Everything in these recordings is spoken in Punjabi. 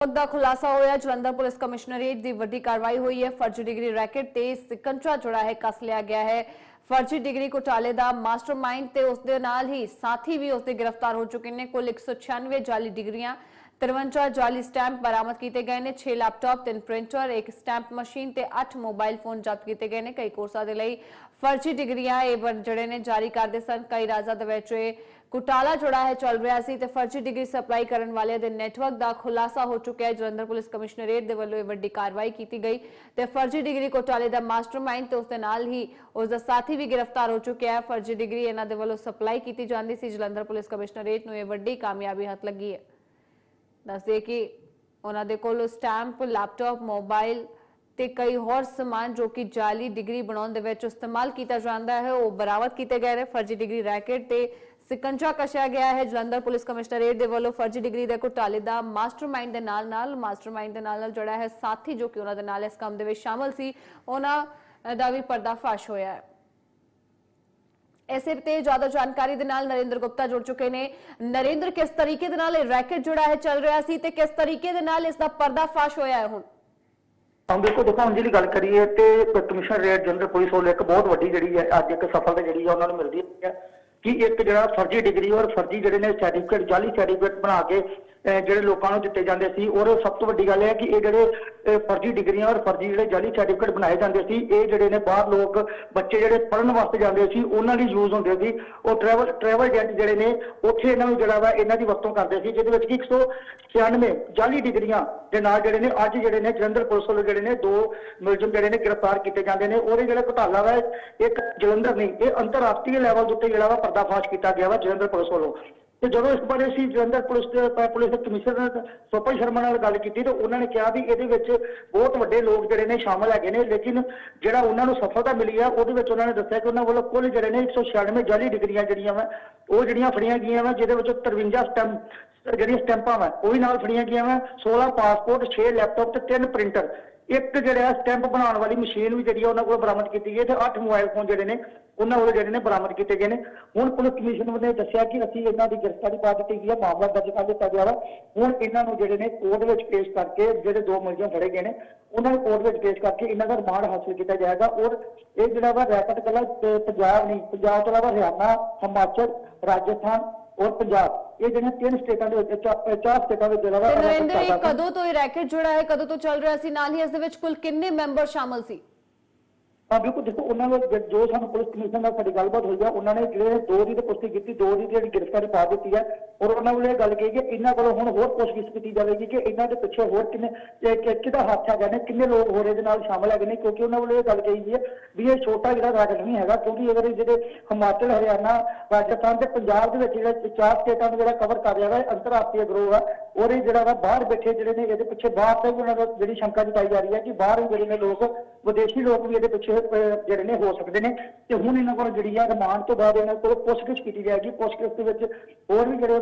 ਮੌਤ ਦਾ ਖੁਲਾਸਾ ਹੋਇਆ। ਜਲੰਧਰ ਪੁਲਿਸ ਕਮਿਸ਼ਨਰੇਟ ਦੀ ਵੱਡੀ ਕਾਰਵਾਈ ਹੋਈ ਹੈ। ਫਰਜ਼ੀ ਡਿਗਰੀ ਰੈਕੇਟ ਤੇ ਸਿਕੰਜਾ ਜੁੜਾ ਹੈ, ਕਸ ਲਿਆ ਗਿਆ ਹੈ। ਫਰਜ਼ੀ ਡਿਗਰੀ ਘੁਟਾਲੇ ਦਾ ਮਾਸਟਰਮਾਈਂਡ ਤੇ ਉਸ ਦੇ ਨਾਲ ਹੀ ਸਾਥੀ ਵੀ ਉਸ ਦੇ ਗ੍ਰਿਫਤਾਰ ਹੋ ਚੁੱਕੇ ਨੇ। ਕੁੱਲ 196 ਜਾਲੀ ਡਿਗਰੀਆਂ 53 ਜਾਲੀ ਸਟੈਂਪ ਬਰਾਮਦ ਕੀਤੇ ਗਏ ਨੇ। 6 ਲੈਪਟਾਪ 3 ਪ੍ਰਿੰਟਰ, ਇੱਕ ਸਟੈਂਪ ਮਸ਼ੀਨ ਤੇ 8 ਮੋਬਾਈਲ ਫੋਨ ਜ਼ਬਤ ਕੀਤੇ ਗਏ ਨੇ। ਕਈ ਕੋਰਸਾਂ ਦੇ ਲਈ ਫਰਜ਼ੀ ਡਿਗਰੀਆਂ ਇਹ ਜਿਹੜੇ ਨੇ ਜਾਰੀ ਕਰਦੇ ਸਨ। ਕਈ ਰਾਜਾਂ ਦੇ ਵਿੱਚ ਘੁਟਾਲਾ ਜੁੜਾ ਹੈ, ਚੱਲ ਰਿਹਾ ਸੀ ਤੇ ਫਰਜ਼ੀ ਡਿਗਰੀ ਸਪਲਾਈ ਕਰਨ ਵਾਲਿਆਂ ਦੇ ਨੈਟਵਰਕ ਦਾ ਖੁਲਾਸਾ ਹੋ ਚੁੱਕਿਆ ਹੈ। ਜਲੰਧਰ ਪੁਲਿਸ ਕਮਿਸ਼ਨਰੇਟ ਦੇ ਵੱਲੋਂ ਇਹ ਵੱਡੀ ਕਾਰਵਾਈ ਕੀਤੀ ਗਈ ਤੇ ਫਰਜ਼ੀ ਡਿਗਰੀ ਘੁਟਾਲੇ ਦਾ ਮਾਸਟਰਮਾਈਂਡ ਤੇ ਉਸ ਦੇ ਨਾਲ ਹੀ ਉਸ ਦਾ ਸਾਥੀ ਵੀ ਗ੍ਰਿਫਤਾਰ ਹੋ ਚੁੱਕਿਆ ਹੈ। ਫਰਜ਼ੀ ਡਿਗਰੀ ਇਹਨਾਂ ਦੇ ਵੱਲੋਂ ਸਪਲਾਈ ਕੀਤੀ ਜਾਂਦੀ ਸੀ। ਜਲੰਧਰ ਪੁਲਿਸ ਕਮਿਸ਼ਨਰੇਟ ਨੂੰ ਇਹ ਵੱਡੀ ਕਾਮਯਾਬੀ ਹੱਥ ਲੱਗੀ ਹੈ। ਦੱਸਦੇ ਕਿ ਉਹਨਾਂ ਦੇ ਕੋਲ ਸਟੈਂਪ, ਲੈਪਟਾਪ, ਮੋਬਾਈਲ ਤੇ ਕਈ ਹੋਰ ਸਮਾਨ ਜੋ ਕਿ ਜਾਲੀ ਡਿਗਰੀ ਬਣਾਉਣ ਦੇ ਵਿੱਚ ਇਸਤੇਮਾਲ ਕੀਤਾ ਜਾਂਦਾ ਹੈ, ਉਹ ਬਰਾਮਦ ਕੀਤੇ ਗਏ ਨੇ। ਫਰਜ਼ੀ ਡਿਗਰੀ ਰੈਕੇਟ ਤੇ ਸਿਕੰਜਾ ਕਸਿਆ ਗਿਆ ਹੈ। ਜਲੰਧਰ ਪੁਲਿਸ ਕਮਿਸ਼ਨਰੇਟ ਦੇ ਵੱਲੋਂ ਫਰਜ਼ੀ ਡਿਗਰੀ ਦੇ ਘੁਟਾਲੇ ਦਾ ਮਾਸਟਰਮਾਈਂਡ ਦੇ ਨਾਲ ਨਾਲ, ਮਾਸਟਰਮਾਈਂਡ ਦੇ ਨਾਲ ਨਾਲ ਜੁੜਾ ਹੈ ਸਾਥੀ ਜੋ ਕਿ ਉਹਨਾਂ ਦੇ ਨਾਲ ਇਸ ਕੰਮ ਦੇ ਵਿੱਚ ਸ਼ਾਮਲ ਸੀ, ਉਹਨਾਂ ਦਾ ਵੀ ਪਰਦਾਫਾਸ਼ ਹੋਇਆ ਹੈ। ਇਸੇ ਤੇ ਜ਼ਿਆਦਾ ਜਾਣਕਾਰੀ ਦੇ ਨਾਲ ਨਰਿੰਦਰ ਗੁਪਤਾ ਜੁੜ ਚੁੱਕੇ ਨੇ। ਨਰਿੰਦਰ, ਕਿਸ ਤਰੀਕੇ ਦੇ ਨਾਲ ਇਹ ਰੈਕੇਟ ਜਿਹੜਾ ਹੈ, ਚੱਲ ਰਿਹਾ ਸੀ ਤੇ ਕਿਸ ਤਰੀਕੇ ਦੇ ਨਾਲ ਇਸ ਦਾ ਪਰਦਾਫਾਸ਼ ਹੋਇਆ ਹੈ ਹੁਣ? ਹਾਂ ਦੇਖੋ ਦੇਖੋ, ਹੁਣ ਜਿਹੜੀ ਗੱਲ ਕਰੀਏ ਤੇ ਕਮਿਸ਼ਨਰ ਰੇਟ ਜਨਰਲ ਪੁਲਿਸ ਵੱਲੋਂ ਇੱਕ ਬਹੁਤ ਵੱਡੀ ਜਿਹੜੀ ਹੈ, ਅੱਜ ਇੱਕ ਸਫਲਤਾ ਜਿਹੜੀ ਹੈ, ਉਹਨਾਂ ਨੂੰ ਮਿਲਦੀ ਹੈ। ਕਿ ਇੱਕ ਜਿਹੜਾ ਫਰਜ਼ੀ ਡਿਗਰੀ ਔਰ ਫਰਜ਼ੀ ਜਿਹੜੇ ਨੇ ਸਰਟੀਫਿਕੇਟ ਜਾਲੀ ਸਰਟੀਫਿਕੇਟ ਬਣਾ ਕੇ ਅਹ ਜਿਹੜੇ ਲੋਕਾਂ ਨੂੰ ਦਿੱਤੇ ਜਾਂਦੇ ਸੀ, ਔਰ ਸਭ ਤੋਂ ਵੱਡੀ ਗੱਲ ਇਹ ਹੈ ਕਿ ਇਹ ਜਿਹੜੇ, ਅਹ ਫਰਜ਼ੀ ਡਿਗਰੀਆਂ ਔਰ ਫਰਜ਼ੀ ਜਿਹੜੇ ਜਾਲੀ ਸਰਟੀਫਿਕੇਟ ਬਣਾਏ ਜਾਂਦੇ ਸੀ, ਇਹ ਜਿਹੜੇ ਨੇ ਬਾਹਰ ਲੋਕ, ਬੱਚੇ ਜਿਹੜੇ ਪੜ੍ਹਨ ਵਾਸਤੇ ਜਾਂਦੇ ਸੀ, ਉਹਨਾਂ ਲਈ ਯੂਜ਼ ਹੁੰਦੇ ਸੀ। ਉਹ ਟਰੈਵਲ ਟਰੈਵਲ ਏਜੰਟ ਜਿਹੜੇ ਨੇ, ਉੱਥੇ ਇਹਨਾਂ ਨੂੰ ਜਿਹੜਾ ਵਾ ਇਹਨਾਂ ਦੀ ਵਰਤੋਂ ਕਰਦੇ ਸੀ, ਜਿਹਦੇ ਵਿੱਚ ਕਿ 196 ਜਾਲੀ ਡਿਗਰੀਆਂ ਦੇ ਨਾਲ ਜਿਹੜੇ ਨੇ, ਅੱਜ ਜਿਹੜੇ ਨੇ ਜਲੰਧਰ ਪੁਲਿਸ ਵੱਲੋਂ ਜਿਹੜੇ ਨੇ ਦੋ ਮੁਲਜ਼ਮ ਜਿਹੜੇ ਨੇ ਗ੍ਰਿਫਤਾਰ ਕੀਤੇ ਜਾਂਦੇ ਨੇ। ਉਹਦੇ ਜਿਹੜਾ ਘੁਟਾਲਾ ਵਾ, ਇੱਕ ਜਲੰਧਰ ਨਹੀਂ, ਇਹ ਅੰਤਰਰਾਸ਼ਟਰੀ ਲੈਵਲ ਦੇ ਉੱਤੇ ਜਿਹੜਾ ਵਾ ਪਰਦਾਫਾਸ਼ ਕੀਤਾ ਗਿਆ ਵਾ ਜਲੰਧਰ ਪੁਲਿਸ ਵੱਲੋਂ। ਤੇ ਜਦੋਂ ਇਸ ਬਾਰੇ ਅਸੀਂ ਜਲੰਧਰ ਪੁਲਿਸ ਦੇ ਪੁਲਿਸ ਦੇ ਕਮਿਸ਼ਨਰ ਸੋਪਨ ਸ਼ਰਮਾ ਨਾਲ ਗੱਲ ਕੀਤੀ ਤੇ ਉਹਨਾਂ ਨੇ ਕਿਹਾ ਵੀ ਇਹਦੇ ਵਿੱਚ ਬਹੁਤ ਵੱਡੇ ਲੋਕ ਜਿਹੜੇ ਨੇ ਸ਼ਾਮਲ ਹੈਗੇ ਨੇ, ਲੇਕਿਨ ਜਿਹੜਾ ਉਹਨਾਂ ਨੂੰ ਸਫਲਤਾ ਮਿਲੀ ਆ, ਉਹਦੇ ਵਿੱਚ ਉਹਨਾਂ ਨੇ ਦੱਸਿਆ ਕਿ ਉਹਨਾਂ ਵੱਲੋਂ ਕੁੱਲ ਜਿਹੜੇ ਨੇ 196 ਜਾਲੀ ਡਿਗਰੀਆਂ ਜਿਹੜੀਆਂ ਵਾ, ਉਹ ਜਿਹੜੀਆਂ ਫੜੀਆਂ ਗਈਆਂ ਵਾ, ਜਿਹਦੇ ਵਿੱਚੋਂ 53 ਸਟੈਂਪ, ਜਿਹੜੀਆਂ ਸਟੈਂਪਾਂ ਵਾ, ਉਹ ਵੀ ਨਾਲ ਫੜੀਆਂ ਗਈਆਂ ਵਾ 16 ਪਾਸਪੋਰਟ 6 ਲੈਪਟਾਪ ਤੇ 3 ਪ੍ਰਿੰਟਰ ਇੱਕ ਜਿਹੜਾ ਸਟੈਂਪ ਬਣਾਉਣ ਵਾਲੀ ਮਸ਼ੀਨ ਵੀ ਜਿਹੜੀ ਆ ਉਹਨਾਂ ਕੋਲ ਬਰਾਮਦ ਕੀਤੀ ਗਈ ਹੈ। ਤੇ 8 ਮੋਬਾਈਲ ਫੋਨ ਜਿਹੜੇ ਨੇ, ਉਹਨਾਂ ਕੋਲ ਜਿਹੜੇ ਨੇ ਬਰਾਮਦ ਕੀਤੇ ਗਏ ਨੇ। ਹੁਣ ਪੁਲਿਸ ਕਮਿਸ਼ਨ ਨੇ ਦੱਸਿਆ ਕਿ ਅਸੀਂ ਇਹਨਾਂ ਦੀ ਗ੍ਰਿਫਤਾਰੀ ਪਾ ਦਿੱਤੀ ਗਈ ਹੈ, ਮਾਮਲਾ ਦਰਜ ਕਰ ਦਿੱਤਾ ਗਿਆ ਵਾ। ਹੁਣ ਇਹਨਾਂ ਨੂੰ ਜਿਹੜੇ ਨੇ ਕੋਰਟ ਵਿੱਚ ਪੇਸ਼ ਕਰਕੇ ਜਿਹੜੇ ਦੋ ਮੁਲਜ਼ਮ ਫੜੇ ਗਏ ਨੇ, ਉਹਨਾਂ ਨੂੰ ਕੋਰਟ ਵਿੱਚ ਪੇਸ਼ ਕਰਕੇ ਇਹਨਾਂ ਦਾ ਰਿਮਾਂਡ ਹਾਸਲ ਕੀਤਾ ਜਾਏਗਾ। ਔਰ ਇਹ ਜਿਹੜਾ ਵਾ ਰੈਪਟ ਕੱਲਾ ਪੰਜਾਬ ਨਹੀਂ, ਪੰਜਾਬ ਤੋਂ ਇਲਾਵਾ ਹਰਿਆਣਾ, ਹਿਮਾਚਲ, ਰਾਜਸਥਾਨ ਔਰ ਪੰਜਾਬ। ਇਹ ਜਿਹੜੀਆਂ ਤਿੰਨ ਸਟੇਟਾਂ ਦੇ ਵਿੱਚ ਚਾ- ਚਾਰ ਸਟੇਟਾਂ ਵਿੱਚ ਜਿਹੜਾ ਵਾ ਤੇ ਨਰਿੰਦਰ ਇਹ। ਕਦੋਂ ਤੋਂ ਇਹ ਰੈਕੇਟ ਜਿਹੜਾ ਹੈ ਕਦੋਂ ਤੋਂ ਚੱਲ ਰਿਹਾ ਸੀ ਨਾਲ ਹੀ ਇਸ ਦੇ ਵਿੱਚ ਕੁੱਲ ਕਿੰਨੇ ਮੈਂਬਰ ਸ਼ਾਮਲ ਸੀ ਹਾਂ ਬਿਲਕੁਲ ਦੇਖੋ ਉਹਨਾਂ ਨੇ ਜ- ਜੋ ਸਾਨੂੰ ਪੁਲਿਸ ਕਮਿਸ਼ਨ ਨਾਲ ਸਾਡੀ ਗੱਲਬਾਤ ਹੋਈ ਆ ਉਹਨਾਂ ਨੇ ਜਿਹੜੇ ਦੋ ਦੀ ਤੇ ਪੁਸ਼ਟੀ ਕੀਤੀ ਦੋ ਦੀ ਜਿਹੜੀ ਗ੍ਰਿਫਤਾਰੀ ਪਾ ਦਿੱਤੀ ਹੈ ਔਰ ਉਹਨਾਂ ਵੱਲੋਂ ਇਹ ਗੱਲ ਕਹੀ ਕਿ ਇਹਨਾਂ ਕੋਲੋਂ ਹੁਣ ਹੋਰ ਪੁੱਛਗਿੱਛ ਕੀਤੀ ਜਾਵੇਗੀ ਕਿ ਇਹਨਾਂ ਦੇ ਪਿੱਛੇ ਹੋਰ ਕਿੰਨੇ, ਕਿ- ਕਿਹਦਾ ਹੱਥ ਹੈਗਾ ਨੇ, ਕਿੰਨੇ ਲੋਕ ਹੋਰ ਇਹਦੇ ਨਾਲ ਸ਼ਾਮਲ ਹੈਗੇ ਨੇ, ਕਿਉਂਕਿ ਉਹਨਾਂ ਵੱਲੋਂ ਇਹ ਗੱਲ ਕਹੀ ਗਈ ਹੈ ਵੀ ਇਹ ਛੋਟਾ ਜਿਹੜਾ ਰਾਜ ਨਹੀਂ ਹੈਗਾ, ਕਿਉਂਕਿ ਅਗਰ ਜਿਹੜੇ ਹਿਮਾਚਲ, ਹਰਿਆਣਾ, ਰਾਜਸਥਾਨ ਤੇ ਪੰਜਾਬ ਦੇ ਵਿੱਚ ਜਿਹੜਾ ਚਾਰ ਸਟੇਟਾਂ ਨੂੰ ਜਿਹੜਾ ਕਵਰ ਕਰ ਰਿਹਾ ਵਾ ਅੰਤਰਰਾਸ਼ਟਰੀ ਗਰੋਹ ਆ, ਔਰ ਇਹ ਜਿਹੜਾ ਵਾ ਬਾਹਰ ਬੈਠੇ ਜਿਹੜੇ ਨੇ ਇਹਦੇ ਪਿੱਛੇ ਬਾਹਰ ਤੋਂ ਵੀ ਉਹਨਾਂ ਦਾ ਜਿਹੜੀ ਸ਼ੰਕਾ ਜਤਾਈ ਜਾ ਰਹੀ ਹੈ ਕਿ ਬਾਹਰ ਵੀ ਜਿਹੜੇ ਨੇ ਲੋਕ, ਵਿਦੇਸ਼ੀ ਲੋਕ ਵੀ ਇਹਦੇ ਪਿੱਛੇ ਜਿਹੜੇ ਨੇ ਹੋ ਸਕਦੇ ਨੇ। ਤੇ ਹੁਣ ਇਹਨਾਂ ਕੋਲ ਜਿਹੜੀ ਆ ਰਿਮਾਂਡ ਤੋਂ ਬਾਅਦ ਇਹਨਾਂ ਕੋਲ ਪੁੱਛਗਿੱਛ ਕੀਤੀ ਜਾਏਗੀ, ਪੁੱਛਗਿੱਛ ਦੇ ਵਿੱਚ ਹੋਰ ਵੀ ਜਿਹੜੇ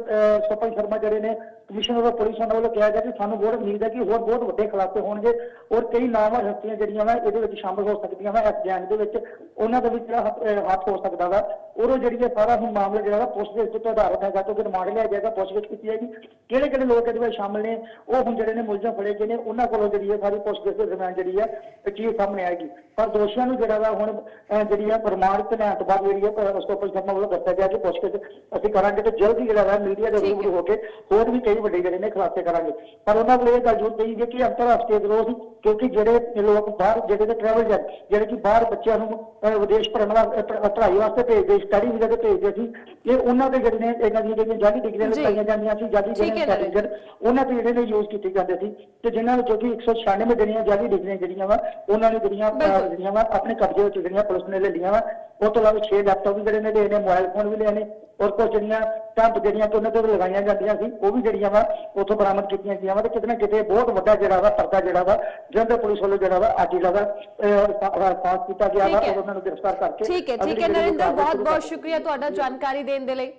ਸਪਲ ਸ਼ਰਮਾ ਜਿਹੜੇ ਨੇ, ਕਮਿਸ਼ਨਰ ਆਫ ਪੁਲਿਸ ਉਹਨਾਂ ਵੱਲੋਂ ਕਿਹਾ ਗਿਆ ਕਿ ਸਾਨੂੰ ਬਹੁਤ ਉਮੀਦ ਹੈ ਕਿ ਹੋਰ ਬਹੁਤ ਵੱਡੇ ਖੁਲਾਸੇ ਹੋਣਗੇ ਔਰ ਕਈ ਨਾਮਾਂ ਹਸਤੀਆਂ ਜਿਹੜੀਆਂ ਵਾ, ਇਹਦੇ ਵਿੱਚ ਸ਼ਾਮਲ ਹੋ ਸਕਦੀਆਂ ਵਾ, ਇਸ ਗੈਂਗ ਦੇ ਵਿੱਚ। ਉਹਨਾਂ ਦਾ ਵੀ ਜਿਹੜਾ ਹੱਥ- ਹੋ ਸਕਦਾ ਵਾ। ਔਰ ਉਹ ਜਿਹੜੀ ਇਹ ਸਾਰਾ ਹੁਣ ਮਾਮਲਾ ਜਿਹੜਾ ਵਾ, ਪੁਲਿਸ ਪੁੱਛਗਿੱਛ ਤੇ ਆਧਾਰਿਤ ਹੈਗਾ ਤੋਂ ਰਿਮਾਂਡ ਲਿਆ ਜਾਏਗਾ ਪੁੱਛਗਿੱਛ ਕੀਤੀ ਜਾਏਗੀ ਕਿਹੜੇ ਕਿਹੜੇ ਲੋਕ ਇਹਦੇ ਵਿੱਚ ਸ਼ਾਮਲ ਨੇ, ਉਹ ਹੁਣ ਜਿਹੜੇ ਨੇ ਮੁਲਜ਼ਮ ਫੜੇ ਗਏ ਨੇ, ਉਹਨਾਂ ਕੋਲੋਂ ਜਿਹੜੀ ਹੈ ਸਾਰੀ ਪੁੱਛਗਿੱਛ ਦੇ ਦਰਮਿਆਨ ਜਿਹੜੀ ਹੈ ਇਹ ਚੀਜ਼ ਸਾਹਮਣੇ ਆਏਗੀ। ਪਰ ਦੋਸ਼ੀਆਂ ਨੂੰ ਜਿਹੜਾ ਵਾ ਹੁਣ ਅਹ, ਜਿਹੜੀ ਹੈ ਰਿਮਾਂਡ ਤੇ ਲੈਣ ਤੋਂ ਬਾਅਦ ਜਿਹੜੀ ਹੈ ਉਸ ਤੋਂ ਪੁਲਿਸ ਸ਼ਰਮਾ ਵੱਲੋਂ ਦੱਸਿਆ ਗਿਆ ਕਿ ਪੁੱਛਗਿੱਛ ਅਸੀਂ ਕਰਾਂਗੇ ਤੇ ਜਲਦੀ ਜਿਹੜਾ ਵਾ ਮੀਡੀਆ ਦੇ। ਰੂਬਰੂ ਹੋ ਕੇ ਹੋਰ ਵੀ ਕਈ ਵੱਡੇ ਜਿਹੜੇ ਨੇ ਖੁਲਾਸੇ ਕਰਾਂਗੇ ਪਰ ਉਹਨਾਂ ਵੱਲੋਂ ਇਹ ਗੱਲ ਜ਼ਰੂਰ ਕਹੀ ਗਈ ਕਿ ਅੰਤਰਰਾਸ਼ਟਰੀ ਸੀ ਕਿਉਂਕਿ ਜਿਹੜੇ ਲੋਕ ਬਾਹਰ ਜਿਹੜੇ ਦੇ ਟਰੈਵਲ ਏਜੰਟ ਜਿਹੜੇ ਕਿ ਬਾਹਰ ਬੱਚਿਆਂ ਨੂੰ ਅਹ, ਵਿਦੇਸ਼ ਪੜ੍ਹਨ ਵਾਸਤੇ ਪੜ੍ਹਾਈ ਵਾਸਤੇ ਭੇਜਦੇ ਸਟੱਡੀ ਵੀਜ਼ਾ ਤੇ ਭੇਜਦੇ ਸੀ ਇਹ ਉਹਨਾਂ ਦੇ ਜਿਹੜੇ ਨੇ ਇਹਨਾਂ ਦੀਆਂ ਜਿਹੜੀਆਂ ਜਾਲੀ ਡਿਗਰੀਆਂ ਜੀ। ਲਿਖਾਈਆਂ ਜਾਂਦੀਆਂ ਸੀ ਜਾਲੀ ਠੀਕ ਹੈ ਜਿਹੜੇ ਨਰਿੰਦਰ। ਸਰਟੀਫਿਕੇਟ ਉਹਨਾਂ ਤੇ ਜਿਹੜੇ ਨੇ ਯੂਜ਼ ਕੀਤੇ ਜਾਂਦੇ ਸੀ ਤੇ ਜਿਨ੍ਹਾਂ ਵਿੱਚੋਂ ਕਿ 196 ਜਿਹੜੀਆਂ ਜਾਲੀ ਡਿਗਰੀਆਂ ਜਿਹੜੀਆਂ ਵਾ ਉਹਨਾਂ ਨੇ ਜਿਹੜੀਆਂ ਅਹ, ਬਿਲਕੁਲ। ਜਿਹੜੀਆਂ ਵਾ ਆਪਣੇ ਕਬਜ਼ੇ ਵਿੱਚ ਜਿਹੜੀਆਂ ਪੁਲਿਸ ਨੇ ਲੈ ਲਈਆਂ ਵਾ ਉਹ ਤੋਂ ਇਲਾਵਾ 6 ਲੈਪਟਾਪ ਵੀ ਜਿਹੜੇ ਨੇ ਲਏ ਨੇ ਮੋਬਾਈਲ ਫੋਨ ਵੀ ਲਏ ਨੇ ਔਰ ਕੁਝ ਜਿਹੜੀਆਂ ਸਟੰਪ ਜਿਹੜੀਆਂ ਕਿ ਉਹਨਾਂ ਤੇ ਲਗਾਈਆਂ ਜਾਂਦੀਆਂ ਸੀ ਉਹ ਵੀ ਜਿਹੜੀਆਂ ਵਾ ਉੱਥੋਂ ਬਰਾਮਦ ਕੀਤੀਆਂ ਗਈਆਂ ਵਾ ਤੇ ਕਿਤੇ ਨਾ ਕਿਤੇ ਬਹੁਤ ਵੱਡਾ ਜਿਹੜਾ ਵਾ ਪਰਦਾ ਜਿਹੜਾ ਵਾ ਜਲੰਧਰ ਪੁਲਿਸ ਵੱਲੋਂ ਜਿਹੜਾ ਵਾ ਅੱਜ ਜਿਹੜਾ ਵਾ ਪਾਸ ਕੀਤਾ ਗਿਆ ਵਾ ਉਹਨਾਂ ਨੂੰ ਗ੍ਰਿਫਤਾਰ ਕਰਕੇ ਠੀਕ ਹੈ ਠੀਕ ਹੈ ਨਰਿੰਦਰ ਬਹੁਤ ਬਹੁਤ ਕਰ- ਸ਼ੁਕਰੀਆ ਤੁਹਾਡਾ ਜਾਣਕਾਰੀ ਦੇਣ ਦੇ ਲਈ।